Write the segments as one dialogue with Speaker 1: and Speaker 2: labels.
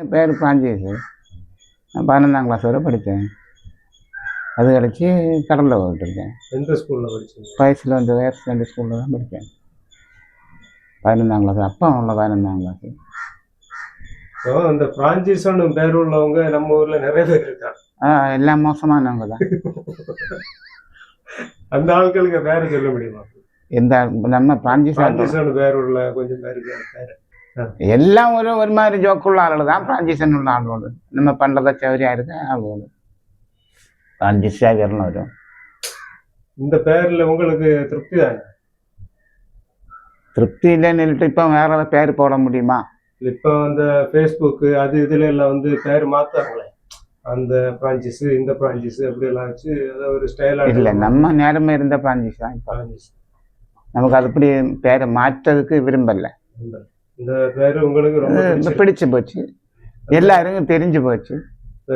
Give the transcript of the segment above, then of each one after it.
Speaker 1: என் பேர் பிரான்சிஸ் நான் பதினொன்றாம் கிளாஸ் வரை படித்தேன். அது கழிச்சு கடலில் போயிட்டுருக்கேன்
Speaker 2: எந்த ஸ்கூல்ல படிச்சீங்க?
Speaker 1: வயசில் வந்து ஹையர் செகண்டரி ஸ்கூலில் தான் படித்தேன். பதினொன்றாம் கிளாஸ் அப்பா உள்ள பதினொன்றாம் கிளாஸ்
Speaker 2: ஸோ அந்த பிரான்சிஸ்னு பேர் உள்ளவங்க நம்ம ஊர்ல நிறைய பேர் இருக்காங்க.
Speaker 1: ஆ எல்லாம் மோசமானவங்க தான்.
Speaker 2: அந்த ஆட்களுக்கு பேரை சொல்ல முடியுமா?
Speaker 1: எந்த நம்ம பிரான்சிஸ்
Speaker 2: பேர் உள்ள கொஞ்சம் பேருக்கு பேர்.
Speaker 1: எல்லாம் ஒரு ஒரு மாதிரி ஜோக்குள்ள ஆளுகள் தான். பிரான்சிசன் உள்ள ஆளுகள் நம்ம பண்ணுறத சௌரியா இருக்க ஆளுகள் பிரான்சிஸ் சேவியர்னு வரும்.
Speaker 2: இந்த பேர்ல உங்களுக்கு திருப்தி தானே?
Speaker 1: திருப்தி இல்லைன்னு இப்போ வேற பேர் போட முடியுமா?
Speaker 2: இப்போ அந்த ஃபேஸ்புக்கு அது இதுல எல்லாம் வந்து பேர் மாத்தாங்களே அந்த பிரான்சிஸ் இந்த பிரான்சிஸ் அப்படி எல்லாம் வச்சு அதை ஒரு ஸ்டைலா
Speaker 1: இல்லை நம்ம நேரமே இருந்த பிரான்சிஸ் தான் இப்போ.
Speaker 2: பிரான்சிஸ்
Speaker 1: நமக்கு அதுபடி பேரை மாற்றதுக்கு விரும்பல.
Speaker 2: இந்த பேர் உங்களுக்கு ரொம்ப.
Speaker 1: பிடிச்சு போச்சு. எல்லாருக்கும் தெரிஞ்சு போச்சு.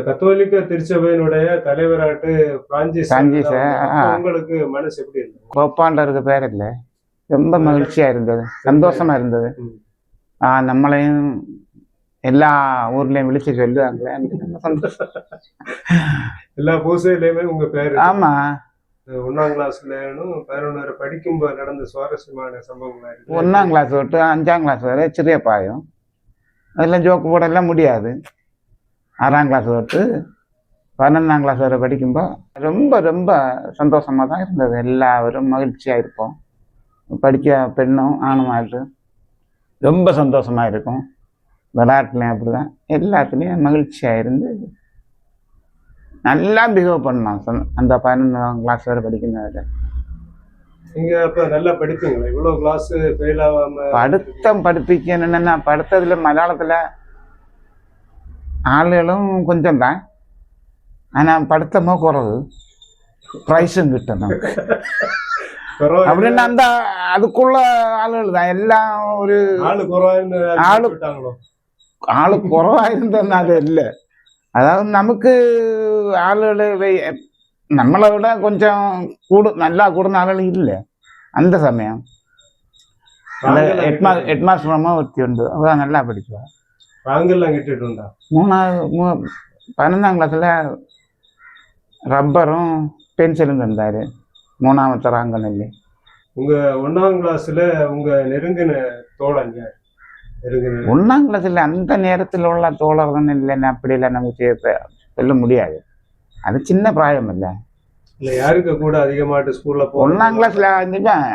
Speaker 2: கத்தோலிக்க திருச்சபையினுடைய தலைவராட்டு பிரான்சிஸ். உங்களுக்கு மனசு எப்படி இருந்தது?
Speaker 1: கோப்பாண்டருக்கு பேர் இல்லை. ரொம்ப மகிழ்ச்சியா இருந்தது. சந்தோஷமா இருந்தது. நம்மளையும் எல்லா ஊர்லயும் விழிச்சு சொல்லுவாங்க. எனக்கு ரொம்ப சந்தோஷம்
Speaker 2: எல்லா பூசையிலயுமே உங்க பேர்
Speaker 1: ஆமா.
Speaker 2: ஒன்றாம் கிளாஸ்லனும் பதினொன்று படிக்கும்போது நடந்த சுவாரஸ்யமான சம்பவம்
Speaker 1: ஒன்றாம் கிளாஸ் விட்டு அஞ்சாம் கிளாஸ் வரை சிறிய பாயம். அதெல்லாம் ஜோக்கு போடலாம் முடியாது. ஆறாம் கிளாஸ் விட்டு பன்னெண்டாம் கிளாஸ் வரை படிக்கும்போது ரொம்ப ரொம்ப சந்தோஷமாக தான் இருந்தது. எல்லாரும் மகிழ்ச்சியாக இருப்போம். படிக்க பெண்ணும் ஆணுமாட்டு ரொம்ப சந்தோஷமாக இருக்கும். விளையாட்டுலையும் அப்படி தான் எல்லாத்துலேயும் மகிழ்ச்சியாக இருந்து நல்லா பிஹேவ் பண்ணலாம் அந்த பதினொன்றாம் கிளாஸ் வரை படிக்கிறவங்க
Speaker 2: நீங்க இப்ப நல்லா படிப்பீங்களா? இவ்வளவு கிளாஸ் ஃபெயில் ஆகாம
Speaker 1: படுத்தம் படிப்பிக்கணும்னா படுத்ததுல மலையாளத்துல ஆளுகளும் கொஞ்சம் தான். ஆனா படுத்தமோ குறவு ப்ரைஸும்
Speaker 2: கிட்டணும்
Speaker 1: அப்படின்னு அந்த அதுக்குள்ள ஆளுகள் தான். எல்லாம் ஒரு
Speaker 2: ஆளு
Speaker 1: ஆளு ஆளு குறவா இருந்ததுனால இல்லை. அதாவது நமக்கு ஆளுகள் வை- നമ്മളെ விட கொஞ்சம் கூடு நல்லா കൂടുന്ന ആളുകൾ ഇല്ല அந்த சமயம் அந்த ஹெட்மா ஹெட் மாஸ்டர் அம்மா ஒருத்தி உண்டு அவ நல்லா படிப்பா
Speaker 2: ராங்கெல்லாம் கட்டிட்டு உண்டா
Speaker 1: மூணாவது மூ பன்னெண்டாம் கிளாஸில் ரப்பரும் பென்சிலும் தந்தார் மூணாவது ராங்கனில்
Speaker 2: உங்க ஒன்னாம் கிளாஸ்ல உங்க நெருங்கின தோழங்க நெருங்கின
Speaker 1: ஒன்றாம் கிளாஸில் அந்த நேரத்தில் உள்ள தோழர்கள் இல்லைன்னு அப்படி இல்லை நமக்கு செய்ய- சொல்ல முடியாது அது சின்ன பிராயம் இல்லை.
Speaker 2: இல்லை யாருக்கு கூட அதிகமாட்டு ஸ்கூலில்
Speaker 1: ஒன்றாம் கிளாஸில் இருந்துச்சேன்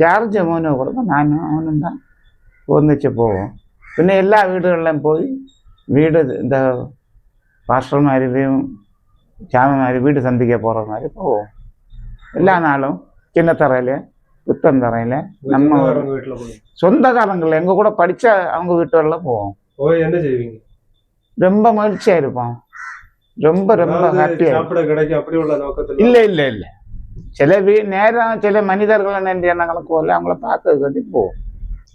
Speaker 1: ஜார்ஜ் மோனு கூட தான் நானும் அவனும் தான் ஒன்றுச்சு போவோம். പിന്നെ എല്ലാ വീടുകളിലും പോയി വീട് എന്താ പാസ്റ്റർമാരുടെയും ചാമന്മാർ വീട് സന്ധിക്കാൻ പോകുന്നവർ പോവും എല്ലാ നാളും
Speaker 2: ചിന്നത്തറയിൽ പുത്തൻതറയിൽ നമ്മ
Speaker 1: சொந்தக்காரங்கள் எங்கள் கூட படித்த அவங்க வீட்டுகளில் போவோம். ரொம்ப மகிழ்ச்சியாக இருப்போம். ரொம்ப ரொம்ப
Speaker 2: நோக்கத்துல?
Speaker 1: இல்லை இல்லை இல்லை. சில நேரம் சில மனிதர்கள் நன்றி எண்ணங்களுக்கு போகல அவங்கள பார்க்கறதுக்காண்டி போவோம்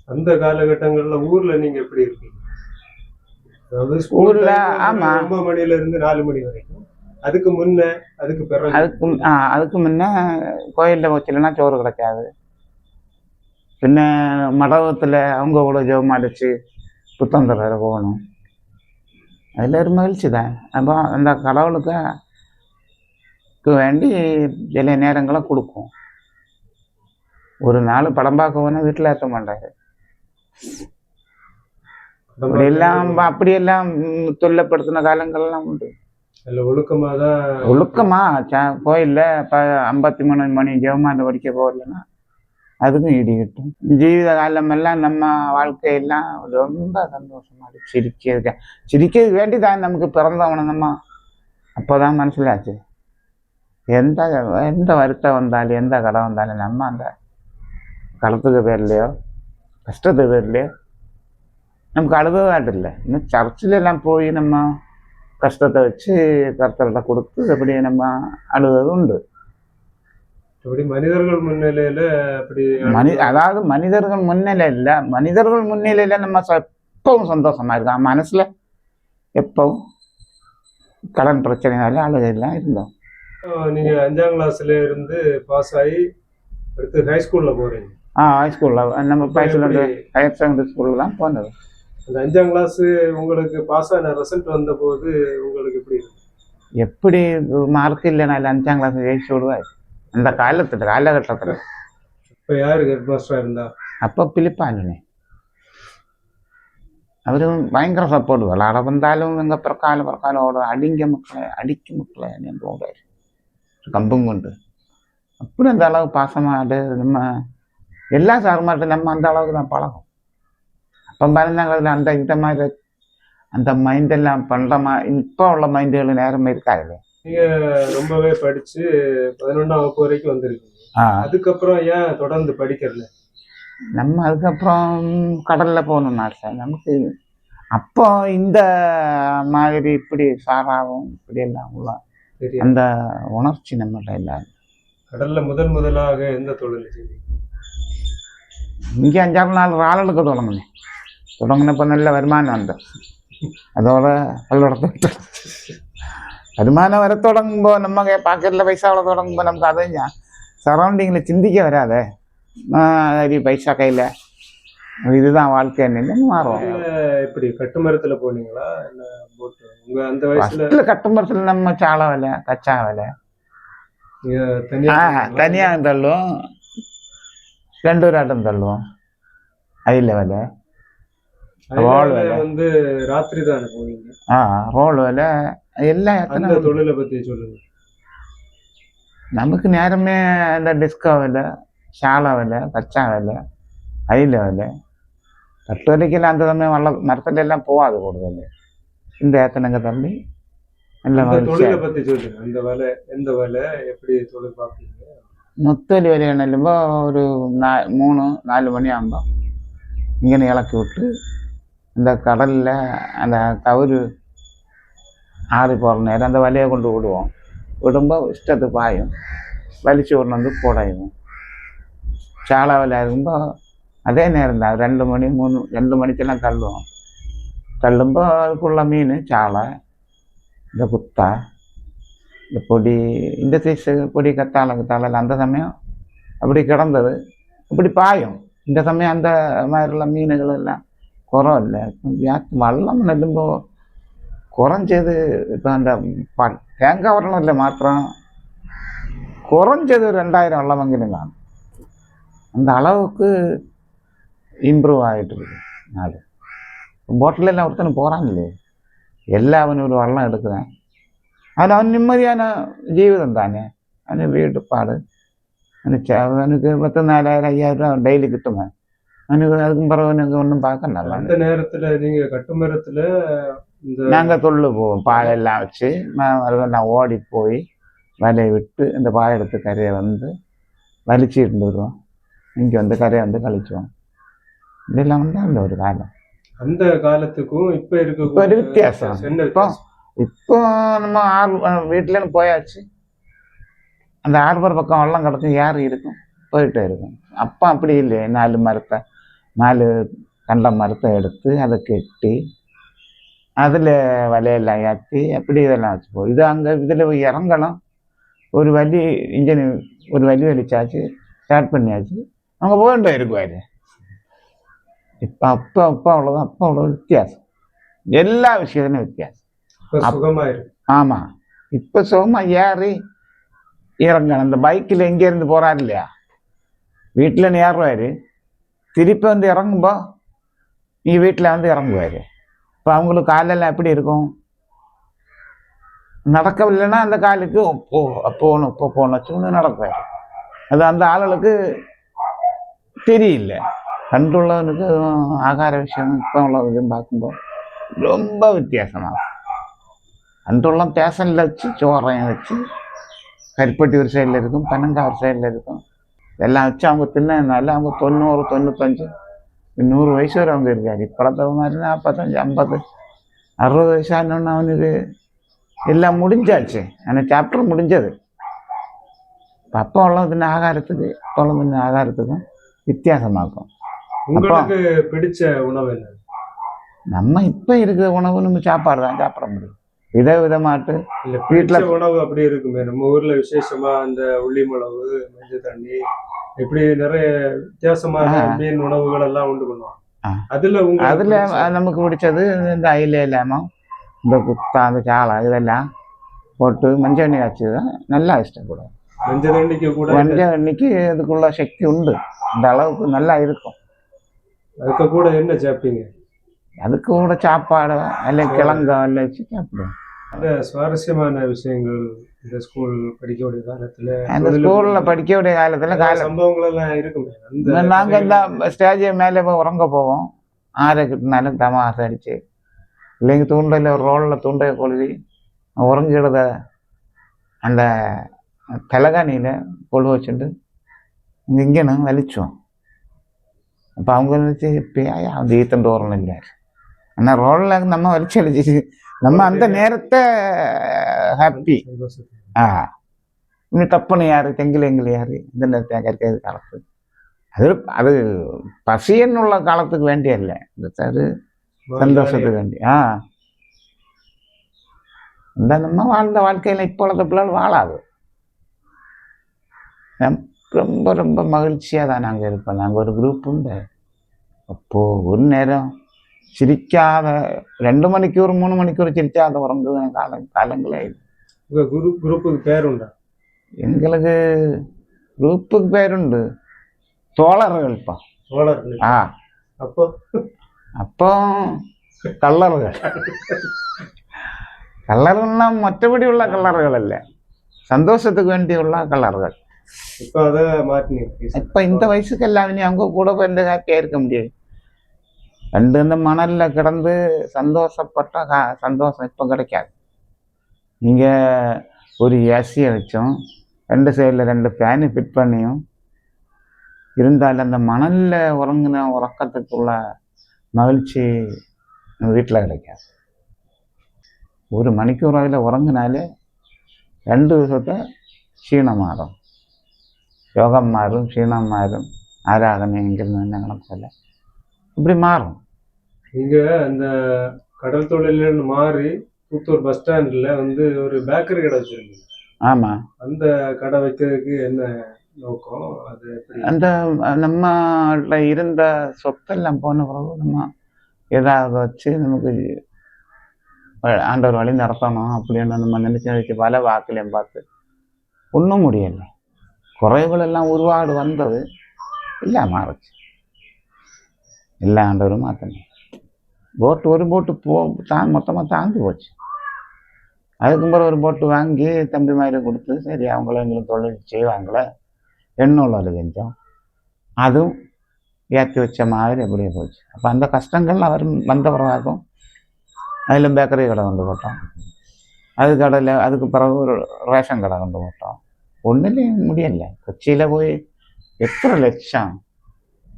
Speaker 2: அந்த காலகட்டங்கள்ல ஊர்ல நீங்க எப்படி இருக்கீங்க?
Speaker 1: ஊர்ல, ஆமா.
Speaker 2: ஒன்பது மணில இருந்து நாலு மணி வரைக்கும். அதுக்கு முன்ன அதுக்கு பிறகு.
Speaker 1: அதுக்கு அதுக்கு முன்னே கோயிலில் வச்சுலன்னா சோறு கிடைக்காது. பின்ன மடபத்தில் அவங்க கூட ஜெபம் அடிச்சு புத்தந்தர போகணும். அதில் ஒரு மகிழ்ச்சி தான் அப்போ அந்த கடவுளுக்கு க்கு வேண்டி சில நேரங்களை கொடுக்கும் ஒரு நாள் படம் பார்க்க போனால் வீட்டில் ஏற்ற மாட்டாரு அப்படியெல்லாம் அப்படியெல்லாம் தொல்லைப்படுத்தின காலங்கள்லாம் உண்டு
Speaker 2: அதுல ஒழுக்கமா தான்
Speaker 1: ஒழுக்கமா ச- கோயில்ல இப்போ ஐம்பத்தி மூணு மணி ஜெவமாண்ட படிக்க போகலன்னா அதுக்கும் இடிக்கட்டும் ஜீவித காலமெல்லாம் நம்ம வாழ்க்கையெல்லாம் ரொம்ப சந்தோஷமாக இருக்கும் சிரிக்கிறதுக்கு. சிரிக்கிறது வேண்டி தான் நமக்கு பிறந்தவன நம்ம அப்போ தான் மனசிலாச்சு. எந்த எந்த வருத்தம் வந்தாலும் எந்த கடை வந்தாலும் நம்ம அந்த கடத்துக்கு பேர்லையோ கஷ்டத்துக்கு பேர்லையோ நமக்கு அழுதவாட்டில்லை இன்னும் சர்ச்சிலெல்லாம் போய் நம்ம கஷ்டத்தை வச்சு கருத்தர்கிட்ட கொடுத்து அப்படி நம்ம அழுவது உண்டு
Speaker 2: அப்படி மனிதர்கள் முன்னிலையில அப்படி
Speaker 1: மனி அதாவது மனிதர்கள் முன்னிலை இல்லை மனிதர்கள் முன்னிலையில நம்ம எப்பவும் சந்தோஷமா இருக்கோம். மனசுல எப்பவும் கடன் பிரச்சனைனால அழுகையெல்லாம் இருந்தோம்.
Speaker 2: நீங்க அஞ்சாம் கிளாஸ்ல இருந்து பாஸ் ஆகி அடுத்து ஹை ஸ்கூல்ல போறீங்க.
Speaker 1: ஆ ஹை ஸ்கூலில் நம்ம பைசல்? ஹையர் செகண்டரி ஸ்கூலில் தான் போனது.
Speaker 2: அந்த அஞ்சாம் கிளாஸ் உங்களுக்கு பாஸ் ஆன ரிசல்ட் வந்த போது உங்களுக்கு எப்படி
Speaker 1: எப்படி மார்க் இல்லைனாலும் அஞ்சாம் கிளாஸ் ஜெயிச்சு விடுவார். அந்த காலத்து காலகட்டத்தில்
Speaker 2: இப்போ யார் ஹெட் மாஸ்டராக இருந்தா
Speaker 1: அப்போ பிலிப்பாஞ்சனி അവർ ഭയങ്കര സപ്പോർട്ട് വളരെ വന്നാലും ഇങ്ങ പ്രക്കാലം പ്രക്കാലം ഓടും അടിങ്ക മക്കളെ അടിക്കും മക്കളെ ഞാൻ ഓടായിരുന്നു കമ്പും കൊണ്ട് അപ്പോഴും എന്താ അളവ് പാസമായിട്ട് നമ്മ എല്ലാ സാറുമാർട്ടും നമ്മ അന്ത അളവ് നാം പളകും അപ്പം പറഞ്ഞാൽ അന്ത ഇതമാര് അന്ത മൈൻഡെല്ലാം പണ്ട ഇപ്പോൾ ഉള്ള മൈൻഡുകൾ നേരം വരുക്കാറില്ലേ இருக்காது
Speaker 2: ரொம்பவே படிச்சு பதினொன்றாம் வகுப்பு வரைக்கும் வந்திருக்கீங்க. அதுக்கப்புறம் ஏன் தொடர்ந்து படிக்கிறல?
Speaker 1: நம்ம அதுக்கப்புறம் கடலில் போகணும்னா சார் நமக்கு அப்போ இந்த மாதிரி இப்படி சாராவும் இப்படி எல்லாம் உள்ள அந்த உணர்ச்சி நம்மள்ட்ட இல்லை.
Speaker 2: கடல்ல முதல் முதலாக எந்த தொழில்
Speaker 1: இங்கே அஞ்சாறு நாள் ஆளுக்கு தொடங்கினேன். தொடங்கினப்போ நல்ல வருமானம் வந்து அதோட பல்லடத்தை വരുമാനം വരെ തുടങ്ങുമ്പോൾ നമുക്ക് പാക്കറ്റിലെ പൈസ അവിടെ തുടങ്ങുമ്പോൾ നമുക്ക് അത് ഞാൻ സറൗണ്ടിങ്ങിൽ ചിന്തിക്ക വരാതെ ഒരു பைசா கையில் இதுதான் வாழ்க்கை என்னன்னு
Speaker 2: மாறும் இப்படி கட்டுமரத்துல போனீங்களா உங்க அந்த வயசுல
Speaker 1: கட்டுமரத்துல நம்ம சாலை விலை கச்சா விலை தனியாக தள்ளுவோம் ரெண்டு ஆட்டம் தள்ளுவோம் அதில் விலை ரோல் விலை
Speaker 2: வந்து ராத்திரி தானே போவீங்க
Speaker 1: ஆ ரோல் விலை எல்லாம் எத்தனை
Speaker 2: தொழிலை பற்றி சொல்லுங்க.
Speaker 1: நமக்கு நேரமே இந்த டிஸ்கோ வேலை ஷாலா வேலை பச்சா வேலை அயில வேலை. தட்டு வரைக்கும் அந்த சமயம் வல்ல மரத்துல எல்லாம் போகாது கூடுதல். இந்த ஏத்தனங்க தம்பி?
Speaker 2: தொழிலை பற்றி சொல்லுங்க. அந்த வேலை எந்த வேலை எப்படி தொழில் பார்ப்பீங்க?
Speaker 1: முத்தொலி வேலை என்னல்லும்போ ஒரு மூணு நாலு மணி ஆகும்போது இங்கே இலக்கி விட்டு இந்த கடலில் அந்த தவறு ஆறி போகிற நேரம் அந்த வலையை கொண்டு விடுவோம் விடும்போது இஷ்டத்து பாயும் வலிச்சு கொண்டு வந்து போடையும் சாலை வலையாக இருக்கும்போது அதே நேரம் தான் ரெண்டு மணி மூணு ரெண்டு மணிக்கெல்லாம் தள்ளுவோம் தள்ளும்போ அதுக்குள்ள மீன் சாலை இந்த குத்தா இந்த பொடி இந்த சைஸு பொடி கத்தாழ கத்தாழ அந்த சமயம் அப்படி கிடந்தது இப்படி பாயும் இந்த சமயம் அந்த மாதிரிலாம் மீன்கள் எல்லாம் குறம் இல்லை வெள்ளம் நெல்லும்போ കുറഞ്ഞത് ഇപ്പം എൻ്റെ തേങ്ങ ഒരെണ്ണമില്ല മാത്രം കുറഞ്ഞത് രണ്ടായിരം ഉള്ളമെങ്കിലും കാണും அந்த அளவுக்கு இம்ப்ரூவ் ஆகிட்டுருக்கு நாடு. போட்டிலெல்லாம் ஒருத்தனும் போகிறான் இல்லையே எல்லாம் அவன் ஒரு வெள்ளம் எடுக்கிறேன். அதில் அவன் நிம்மதியான ஜீவிதம் தானே. அவன் வீட்டுப்பாடு அவனுக்கு அவனுக்கு பத்து நாலாயிரம் ஐயாயிரம் ரூபா டெய்லி கிட்டுமே. அவனுக்கு அதுக்கும் பிறகு அவனுக்கு ஒன்றும் பார்க்க நல்லா
Speaker 2: அந்த நேரத்தில் நீங்கள் கட்டுமரத்தில்
Speaker 1: நாங்கள் தொழில் போவோம். பாயெல்லாம் வச்சு ம- மறுபடியும் ஓடி போய் வலையை விட்டு இந்த பாயை எடுத்து கரையை வந்து வலிச்சுட்டு வருவோம். இங்கே வந்து கரையை வந்து கழிச்சுவோம் இதெல்லாம் வந்து அந்த ஒரு காலம்.
Speaker 2: அந்த காலத்துக்கும் இப்ப இருக்க
Speaker 1: இப்ப ஒரு வித்தியாசம். இப்போ? இப்போ நம்ம ஆறு வீட்டிலேன்னு போயாச்சு. அந்த ஆர்பர் பக்கம் வெள்ளம் கிடக்கும் யார் இருக்கும் போயிட்டே இருக்கும். அப்போ அப்படி இல்லை நாலு மரத்தை நாலு கண்ட மரத்தை எடுத்து அதை கெட்டி அதில் வலையெல்லாம் ஏற்றி அப்படி இதெல்லாம் வச்சுப்போம் இது அங்கே இதில் இறங்கலாம். ஒரு வலி இன்ஜின் ஒரு வலி வலிச்சாச்சு ஸ்டார்ட் பண்ணியாச்சு. அவங்க போக வேண்டிய இருக்குவார் இப்போ அப்போ அப்போ அவ்வளோதான் அப்போ அவ்வளோ வித்தியாசம். எல்லா விஷயத்துலையும் வித்தியாசம். ஆமாம் இப்போ சுகமாக ஏறி இறங்கணும். இந்த பைக்கில் எங்கேருந்து போகிறார் இல்லையா? வீட்டில் ஏறுவார் திருப்பி வந்து இறங்கும்போ நீ வீட்டில் வந்து இறங்குவார். இப்போ அவங்களுக்கு காலெல்லாம் எப்படி இருக்கும்? நடக்கவில்லைன்னா அந்த காலுக்கு போ போகணும் இப்போ போகணும். வச்சுன்னு நடப்பார் அது அந்த ஆளுகளுக்கு தெரியல. கண்டுள்ளவனுக்கு ஆகார விஷயம் இப்போ உள்ள பார்க்கும்போது ரொம்ப வித்தியாசமாக அன்றுள்ள ஸ்டேஷனில் வச்சு சோறையும் வச்சு கருப்பட்டி ஒரு சைடில் இருக்கும் பனங்கா ஒரு சைடில் இருக்கும். இதெல்லாம் வச்சு அவங்க தின்னதுனால அவங்க தொண்ணூறு தொண்ணூத்தஞ்சு நூறு வயசு வரை அவங்க இருக்காரு இப்போத்த மாதிரி நாற்பத்தஞ்சு ஐம்பது அறுபது வயசானோன்னு அவனுக்கு எல்லாம் முடிஞ்சாச்சு அந்த சாப்டர் முடிஞ்சது இப்போ அப்போ உள்ள தின்ன ஆகாரத்துக்கு இப்போ உள்ள தின்ன ஆகாரத்துக்கும் வித்தியாசமாக்கும்
Speaker 2: உங்களுக்கு பிடிச்ச உணவு என்ன
Speaker 1: நம்ம இப்போ இருக்கிற உணவு நம்ம சாப்பாடு தான் சாப்பிட முடியும் வித விதமாட்டு
Speaker 2: பிடிச்ச உணவு அப்படி இருக்குமே நம்ம ஊர்ல விசேஷமா அந்த உள்ளி மிளகு மஞ்சள் தண்ணி இப்படி நிறைய வித்தியாசமான. மீன் உணவுகள் எல்லாம் உண்டு பண்ணுவாங்க. அதுல
Speaker 1: அதில் நமக்கு பிடிச்சது இந்த அயில இல்லாமல் இந்த குத்தா அந்த சாலை இதெல்லாம் போட்டு மஞ்சள் எண்ணெய் காய்ச்சி தான் நல்லா இஷ்டப்படும்.
Speaker 2: மஞ்சள் தண்டிக்கு கூட
Speaker 1: மஞ்சள் எண்ணெய்க்கு இதுக்குள்ள சக்தி உண்டு. இந்த அளவுக்கு நல்லா இருக்கும்.
Speaker 2: அதுக்கு கூட என்ன சாப்பிட்டீங்க?
Speaker 1: அதுக்கு கூட சாப்பாடு இல்லை கிழங்கு இல்லை வச்சு சாப்பிடுவோம்.
Speaker 2: சுவாரஸ்யமான விஷயங்கள் இந்த ஸ்கூல் படிக்கக்கூடிய காலத்துல
Speaker 1: அந்த ஸ்கூல்ல படிக்கக்கூடிய காலத்துல கால
Speaker 2: சம்பவங்கள் எல்லாம் இருக்குமே
Speaker 1: நாங்க இந்த ஸ்டேஜ் மேலே போய் உறங்க போவோம். ஆரை கிட்டினாலும் தமாசை அடிச்சு இல்லைங்க தூண்டல ஒரு ரோலில் தூண்டைய கொழுவி உறங்கிடுத அந்த தலகாணியில் கொழு வச்சுட்டு இங்கே இங்கேன்னு வலிச்சோம். அப்போ அவங்க நினச்சி பேயா அந்த ஈத்தண்டு ஓரணும் இல்லை. ஆனால் ரோலில் நம்ம வலிச்சு அடிச்சு நம்ம அந்த நேரத்தை ஹாப்பி ஆ. இன்னும் தப்புன்னு யாரு? தெங்கில் எங்கில் யாரு? இந்த நேரத்தை கற்கிறது காலத்து அது அது பசியன்னுள்ள காலத்துக்கு வேண்டியல்ல இந்த அது சந்தோஷத்துக்கு வேண்டி ஆ. இந்த நம்ம வாழ்ந்த வாழ்க்கையில் இப்போ உள்ள பிள்ளைகள் வாழாது ரொம்ப ரொம்ப மகிழ்ச்சியாக தான் நாங்கள் இருப்போம். நாங்கள் ஒரு குரூப் உண்டு. அப்போது ஒரு நேரம் ചിരിക്കാതെ രണ്ട് മണിക്കൂർ മൂന്ന് മണിക്കൂർ ചിരിച്ചാതെ ഉറങ്ങുന്ന
Speaker 2: കാലം കാലങ്ങളായിരുന്നു ഗ്രൂപ്പ് ഗ്രൂപ്പ് പേരുണ്ടോ
Speaker 1: எங்களுக்கு
Speaker 2: ഗ്രൂപ്പുക്ക്
Speaker 1: പേരുണ്ട്
Speaker 2: തോളറുകൾ
Speaker 1: ഇപ്പൊ ആ അപ്പോ അപ്പോ കള്ളറുകൾ കള്ളറുകൾ മൊറ്റപിടിയുള്ള കള്ളറുകളല്ല സന്തോഷத்துக்கு വേണ്ടിയുള്ള
Speaker 2: കള്ളറുകൾ ഇപ്പൊ അത്
Speaker 1: മാറ്റി ഇപ്പൊ ഇന്ന വയസ്സുക്കെല്ലാം ഇനി അവങ്ക കൂടെ എന്റെ ഹാപ്പി ആയിരിക്കും മുടിയും ரெண்டு இந்த மணலில் கிடந்து சந்தோஷப்பட்ட கா சந்தோஷம் இப்போ கிடைக்காது. நீங்கள் ஒரு ஏசியை வச்சும் ரெண்டு சைடில் ரெண்டு ஃபேனு ஃபிட் பண்ணியும். இருந்தாலும் அந்த மணலில் உறங்கின உறக்கத்துக்குள்ள மகிழ்ச்சி வீட்டில் கிடைக்காது. ஒரு மணிக்கூர் உறங்கினாலே ரெண்டு விஷயத்தை க்ஷீணம் மாறும். யோகம் மாறும் க்ஷீணம் மாறும். ஆராதனை எங்கிருந்து என்ன கணக்கில் இப்படி மாறும்.
Speaker 2: இங்க அந்த கடல் தொழில்னு மாறி புத்தூர் பஸ் ஸ்டாண்ட்ல வந்து ஒரு பேக்கரி கடை வச்சிருக்கீங்க
Speaker 1: ஆமாம்
Speaker 2: அந்த கடை வைக்கிறதுக்கு என்ன நோக்கம்? அது
Speaker 1: அந்த நம்மள இருந்த சொத்தெல்லாம் போன பிறகு நம்ம ஏதாவது வச்சு நமக்கு ஆண்டவர் வழி நடத்தணும் அப்படின்னு நம்ம நினச்சி நினச்சி பல வாக்கிலையும் பார்த்து ஒன்றும் முடியலை. குறைகள் எல்லாம் உருவாடு வந்தது. இல்லை மாறுச்சு. எல்லா ஆண்டவரும் மாற்றணும் போட்டு ஒரு போட்டு போ தா மொத்தமாக தாழ்ந்து போச்சு அதுக்கு பிறகு ஒரு போட்டு வாங்கி தம்பி மாதிரி கொடுத்து சரி அவங்களும் எங்களுக்கு தொழில் செய்வாங்களே எண்ணூரில் செஞ்சோம் அதுவும் ஏற்றி வச்ச மாதிரி அப்படியே போச்சு அப்போ அந்த கஷ்டங்கள் அவர் வந்த பிறகாகும் அதில் பேக்கரி கடை கொண்டு போட்டோம் அது கடையில் அதுக்கு பிறகு ஒரு ரேஷன் கடை கொண்டு போட்டோம் ஒன்றுலேயும் முடியல கொச்சியில் போய் எத்தனை லட்சம்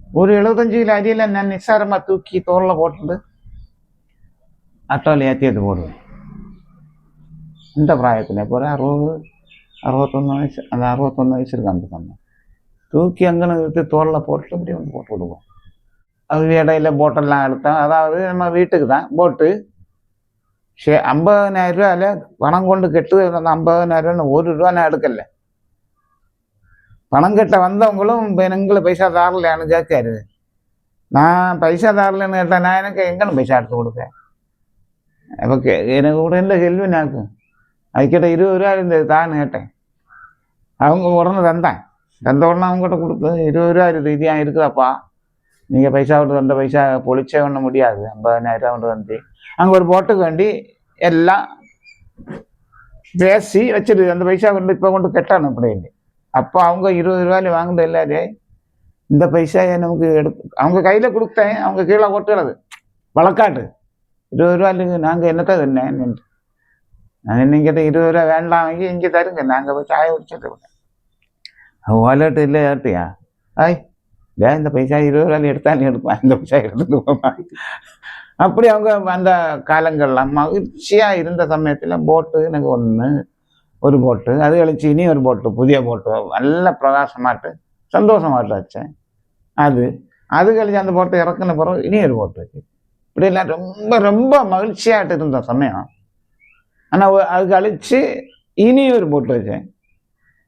Speaker 1: ஒரு எழுபத்தஞ்சு கிலோ அரியில் நான் நிஸ்சாரமாக தூக்கி தோளில் போட்டுட்டு ஆட்டோவில் ஏற்றி எடுத்து போடுவேன் இந்த பிராயத்தில் இப்போ ஒரு அறுபது அறுபத்தொன்று வயசு அந்த அறுபத்தொன்று வயசு இருக்கு அந்த சமயம் தூக்கி அங்கே நிறுத்தி தோளில் போட்டு இப்படி வந்து போட்டு விடுவோம் அது இடையில போட்டெல்லாம் எடுத்தோம் அதாவது நம்ம வீட்டுக்கு தான் போட்டு சே ஐம்பதனாயிரம் ரூபாயில் பணம் கொண்டு கெட்டு அந்த ஐம்பதனாயிரம் ரூபா ஒரு ரூபா நான் எடுக்கல பணம் கட்ட வந்தவங்களும் இப்போ எங்களை பைசா தாரலையான்னு கேட்காரு. நான் பைசா தாரலன்னு கேட்டேன் நான் எனக்கு எங்கன்னு பைசா எடுத்து கொடுக்க அப்போ கே எனக்கு கூட இல்லை கேள்வி நாக்கு அதுக்கிட்ட இருபது ரூபா இருந்தது தான் கேட்டேன். அவங்க உடனே தந்தேன் தந்த உடனே அவங்ககிட்ட கொடுத்து இருபது ரூபா இருக்குது இது ஏன் இருக்குதாப்பா? நீங்கள் பைசா விட்டு தந்த பைசா பொழிச்சே பண்ண முடியாது. ஐம்பதனாயிரம் கொண்டு வந்து அங்கே ஒரு போட்டுக்கு வேண்டி எல்லாம் பேசி வச்சிருக்கு அந்த பைசா கொண்டு இப்போ கொண்டு கெட்டானு அப்படின்னு. அப்போ அவங்க இருபது ரூபாயில் வாங்கினது எல்லாரே இந்த பைசா நமக்கு எடுத்து அவங்க கையில் கொடுத்தேன் அவங்க கீழே கொட்டுறது வழக்காட்டு. இருபது ரூபாய்க்கு நாங்கள் என்னத்தை தன்னேன் நான் என்ன கேட்டால் இருபது ரூபா வேண்டாம் வாங்கி இங்கே தருங்க. நாங்கள் போய் சாய குடிச்சிட்டு வாலெட்டு இல்லை ஏட்டியா ஐய் ஏன் இந்த பைசா இருபது ரூபாயில் எடுத்தாலும் நீ எடுப்பான் இந்த பைசா எடுத்துட்டு போவான் அப்படி அவங்க அந்த காலங்கள்லாம் மகிழ்ச்சியாக இருந்த சமயத்தில் போட்டு எனக்கு ஒன்று ஒரு போட்டு அது கழிச்சு இனி ஒரு போட்டு புதிய போட்டு நல்ல பிரகாசமாட்டு சந்தோஷமாட்டு வச்சேன் அது அது கழிச்சு அந்த போட்டை இறக்குன பிறகு இனி ஒரு போட்டு வச்சு இப்படியெல்லாம் ரொம்ப ரொம்ப மகிழ்ச்சியாட்டு இருந்த சமயம். ஆனால் அது கழிச்சு இனி ஒரு போட்டு வச்சேன்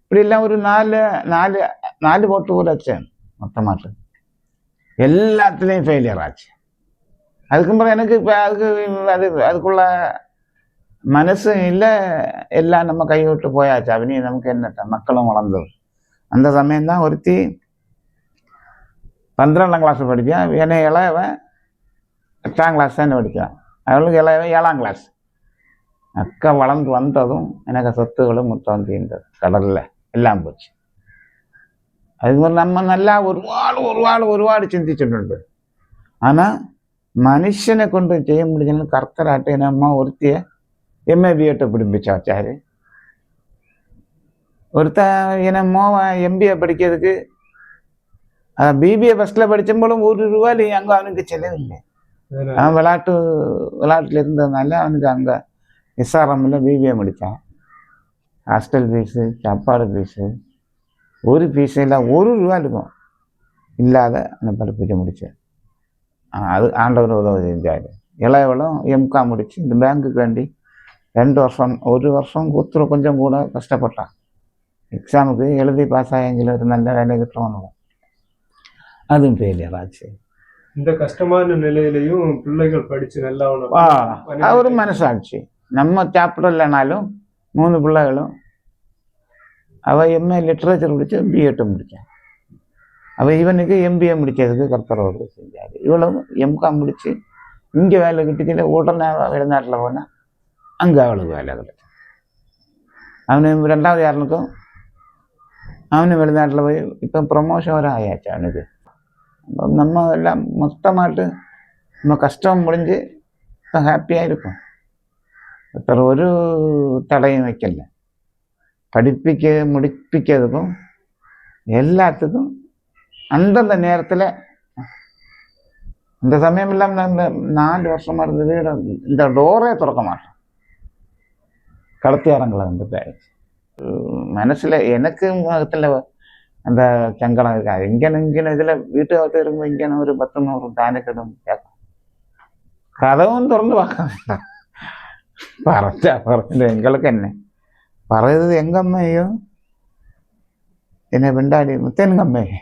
Speaker 1: இப்படிலாம் ஒரு நாலு நாலு நாலு போட்டு கூட வச்சேன் மொத்தமாட்டு எல்லாத்துலேயும் ஃபெயிலியர் ஆச்சு. அதுக்கு எனக்கு இப்போ அதுக்கு அது அதுக்குள்ள மனசும் இல்லை எல்லாம் நம்ம கை விட்டு போயாச்சு அவனி நமக்கு என்னட்ட மக்களும் வளர்ந்தது அந்த சமயம்தான் ஒருத்தி பன்னிரெண்டாம் கிளாஸ் படித்தான் என்னை இளையவன் எட்டாம் கிளாஸ் தான் படித்தான் அவளுக்கு இளையவன் ஏழாம் கிளாஸ் அக்கா வளர்ந்து வந்ததும் எனக்கு சொத்துகளும் மொத்தம் தீர்ந்தது கடலில் எல்லாம் போச்சு அதுக்கு வந்து நம்ம நல்லா ഒരുപാട് ഒരുപാട് ഒരുപാട് ചിന്തിച്ചിട്ടുണ്ട് ஆனால் മനുഷ്യനെ കൊണ്ട് ചെയ്യാൻ முடிஞ்ச കർത്തരായിട്ട് നമ്മ ഒരുത്തിയെ എം എ ബി ആയിട്ട് പിടിപ്പിച്ച വച്ചാൽ ഒരുത്ത ഇങ്ങനെ മോവൻ എം ബി എ പഠിക്കതുക്ക് ஒரு ரூபாய் அங்கே அவனுக்கு செலவில்லை. அவன் விளாட்டு விளாட்டில் இருந்ததுனால அவனுக்கு அங்கே எஸ்ஆர்எம்ல பிபிஏ முடித்தான் ஹாஸ்டல் ஃபீஸு சாப்பாடு ஃபீஸு ஒரு ஃபீஸு இல்லை ஒரு ரூபா இருக்கும் இல்லாத அந்த படிப்பிக்க முடித்தேன் அது ஆண்டவர் உதவி செஞ்சார். இளையவளும் எம்காம் முடித்து இந்த பேங்க்குக்கு வேண்டி രണ്ട് വർഷം ഒരു വർഷം കൂത്ര കൊഞ്ചം കൂടെ കഷ്ടപ്പെട്ട എക്സാമിക്ക് എഴുതി പാസ്സായെങ്കിൽ ഒരു നല്ല വേല കിട്ടണമെന്നത് അതും ഫെയിലിയറാച്ച്
Speaker 2: இந்த கஷ்டமான நிலையிலையும் பிள்ளைகள் படிச்சு நல்லா
Speaker 1: ஒரு மனசாட்சி. நம்ம சாப்டர் இல்லைனாலும் மூணு பிள்ளைகளும் அவள் எம்ஏ லிட்ரேச்சர் முடிச்சு பிஎட் முடித்தேன் அவள் இவனுக்கு எம்பிஏ முடித்ததுக்கு கர்த்தர் ஒரு செஞ்சார். இவ்வளவு எம்காம் முடிச்சு இங்கே வேலை கிட்டத்தில் உடனே வெளிநாட்டில் போனால் அங்கே அவளுக்கு வேலை கிடைச்சு அவனு ரெண்டாவது யாருக்கும் அவனு வெளிநாட்டில் போய் இப்போ ப்ரொமோஷன் வர ஆயாச்சு அவனுக்கு. அப்ப நம்ம எல்லாம் மொத்தமாட்டு நம்ம கஷ்டம் முடிஞ்சு இப்போ ஹாப்பியாக இருக்கும். ஒருத்தர் ஒரு தடையும் வைக்கல. படிப்பிக்க முடிப்பிக்கிறதுக்கும் எல்லாத்துக்கும் அந்தந்த நேரத்தில் அந்த சமயம் இல்லாமல் நாலு வருஷமாக இருந்த வீடு இந்த டோரே திறக்க மாட்டோம். കടത്തിയാറങ്ങളാണ് എന്റെ പേരൻസ് മനസ്സിലെ എനിക്ക് ഭാഗത്തില്ല എന്താ ചങ്കടം ഇങ്ങനെ ഇങ്ങനെ ഇതിലെ വീട്ടുകാർ വരുമ്പോൾ ഇങ്ങനെ ഒരു പത്ത് നൂറ് താനക്കെടും കഥവും തുറന്നു പാക്കാമില്ല പറച്ച പറഞ്ഞത് എങ്ങൾക്ക് തന്നെ. പറയുന്നത് എങ്കമ്മയോ? എന്നെ പെണ്ടാടി മുത്തേൻകമ്മയെ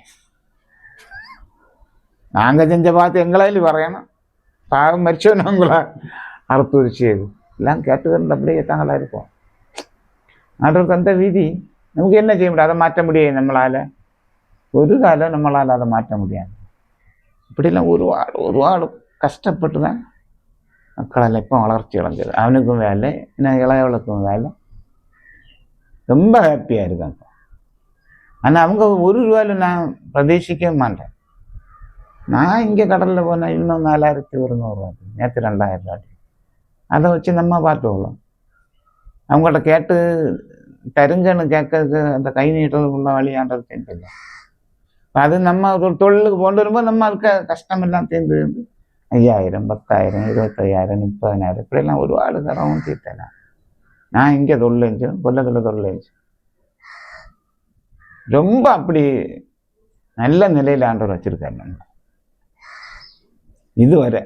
Speaker 1: നാങ്ക ചെഞ്ച ഭാഗത്ത് എങ്കളായാലും പറയണം. പാകം മരിച്ചവനങ്ങളെ അറുത്തുരിച്ച് ചെയ്തു എല്ലാം കേട്ടുകൊണ്ട് அப்படியே தாங்களா ஆண்டவர் தந்த விதி நமக்கு என்ன செய்ய முடியும் அதை மாற்ற முடியாது நம்மளால ஒரு காலம் நம்மளால் அதை மாற்ற முடியாது இப்படிலாம் ஒருபாடு ஒருபாடு கஷ்டப்பட்டு தான் மக்களெல்லாம் இப்போ வளர்ச்சி அடைஞ்சது அவனுக்கும் வேலை இன்னும் இளையவளுக்கும் வேலை ரொம்ப ஹாப்பியாக இருக்காங்க ஆனால் அவங்க ஒரு ரூபாயில் நான் பிரதேசிக்கவே மாட்டேன் நான் இங்கே கடலில் போனால் இன்னும் நாலாயிரத்தி ஒரு நூறுரூவா நேற்று ரெண்டாயிரம் ரூபாய் அதை வச்சு நம்ம பார்த்துக்கலாம் அவங்கள்ட்ட கேட்டு தெரிஞ்சன்னு கேட்கறதுக்கு அந்த கை நீட்டுறதுக்குள்ள வழியான்றது தெரியல அது நம்ம ஒரு தொழிலுக்கு கொண்டு வரும்போது நம்ம இருக்க கஷ்டம் எல்லாம் தேர்ந்து ஐயாயிரம் பத்தாயிரம் இருபத்தையாயிரம் முப்பதாயிரம் இப்படிலாம் ஒரு ஆடு தரவும் தீர்த்தலாம் நான். இங்கே தொழிலஞ்சு கொல்லத்தில் தொழிலஞ்சு ரொம்ப அப்படி நல்ல நிலையில் ஆண்டவர் வச்சுருக்காரு நம்ம இதுவரை